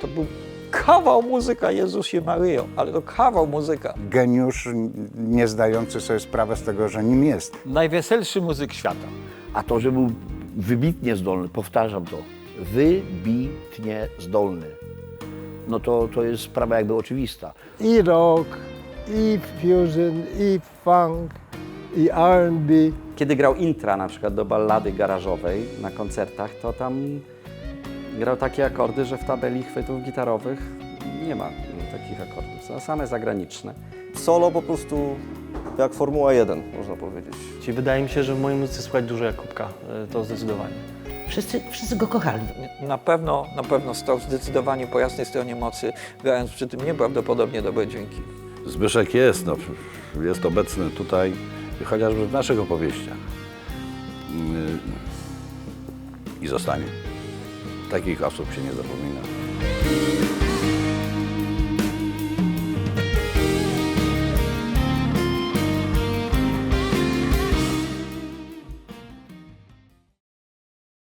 To był kawał muzyka, Jezusie Maryjo, ale to kawał muzyka. Geniusz nie zdający sobie sprawy z tego, że nim jest. Najweselszy muzyk świata. A to, że był wybitnie zdolny, powtarzam to, wybitnie zdolny, no to, to jest sprawa jakby oczywista. i rock, i fusion, i funk, i R&B. Kiedy grał intra na przykład do ballady garażowej na koncertach, to tam grał takie akordy, że w tabeli chwytów gitarowych nie ma takich akordów. Są same zagraniczne. Solo po prostu jak Formuła 1, można powiedzieć. Czyli wydaje mi się, że w mojej muzyce słychać dużo Jakubka, y, to zdecydowanie. Wszyscy, wszyscy go kochali. Na pewno, na pewno stał zdecydowanie po jasnej stronie mocy, grając przy tym nieprawdopodobnie dobre dźwięki. Zbyszek jest, no, jest obecny tutaj, chociażby w naszych opowieściach. Yy, I zostanie. Takich osób się nie zapomina.